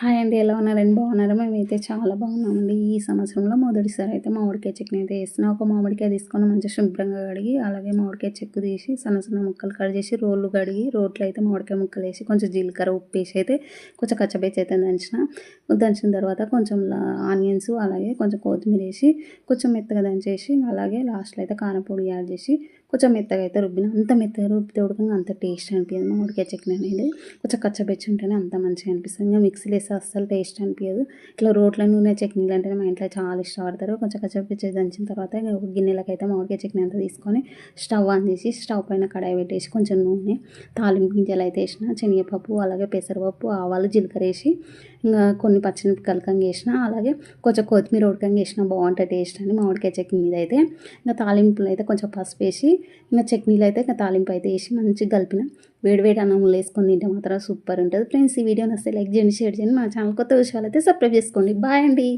Hi అండి ఎలా ఉన్నారండి బాగున్నారా? మేమైతే చాలా బాగున్నామండి. ఈ సంవత్సరంలో మొదటిసారి అయితే మామిడికాయ చట్నీ అయితే వేస్తున్నా. ఒక మామిడికాయ తీసుకొని మంచిగా శుభ్రంగా కడిగి అలాగే మామిడికాయ చెక్కు తీసి సన్న సన్న ముక్కలు కట్ చేసి రోళ్ళు కడిగి రోట్లో అయితే మామిడికాయ ముక్కలు వేసి కొంచెం జీలకర్ర ఉప్పు వేసి అయితే కొంచెం కచ్చబేచి అయితే దంచిన. దంచిన తర్వాత కొంచెం ఆనియన్స్ అలాగే కొంచెం కొత్తిమీర వేసి కొంచెం మెత్తగా దంచేసి అలాగే లాస్ట్లో అయితే కారపొడి యాడ్ చేసి కొంచెం మెత్తగా అయితే రుబ్బిన. అంత మెత్తగా రుబ్బితే ఉడకంగా అంత టేస్ట్ అనిపించదు మామిడికాయ చట్నీ అనేది. కొంచెం కచ్చబెచ్చి ఉంటేనే అంత మంచిగా అనిపిస్తుంది. ఇంకా మిక్సీలో చేస్తే అస్సలు టేస్ట్ అనిపించదు ఇట్లా రోట్ల నూనె చట్నీలు అంటే మా ఇంట్లో చాలా ఇష్టపడతారు. కొంచెం కచ్చబెచ్చి దంచిన తర్వాత ఒక గిన్నెలకు అయితే మామిడికాయ చట్నీ అంతా తీసుకొని స్టవ్ ఆన్ చేసి స్టవ్ పైన కడాయి పెట్టేసి కొంచెం నూనె తాలింపు గింజలు అయితే వేసిన శనగపప్పు అలాగే పెసరపప్పు ఆవాలు జీలకర్ర వేసి ఇంకా కొన్ని పచ్చిమిరపకాయలు కంగా వేసిన అలాగే కొంచెం కొత్తిమీర ఉడకంగా వేసిన బాగుంటుంది టేస్ట్ అని మామిడికాయ చట్నీ మీద అయితే. ఇంకా తాలింపులు అయితే కొంచెం పసుపు వేసి ఇంకా చట్నీలు అయితే ఇంకా తాలింపు అయితే వేసి మంచిగా కలిపిన వేడి వేడి అన్నంలో వేసుకొని తింటే మాత్రం సూపర్ ఉంటుంది. ఫ్రెండ్స్ ఈ వీడియో నస్తే లైక్ చేయండి షేర్ చేయండి. మా ఛానల్ కొత్త విషయాలు అయితే సబ్స్క్రైబ్ చేసుకోండి. బాయ్ అండి.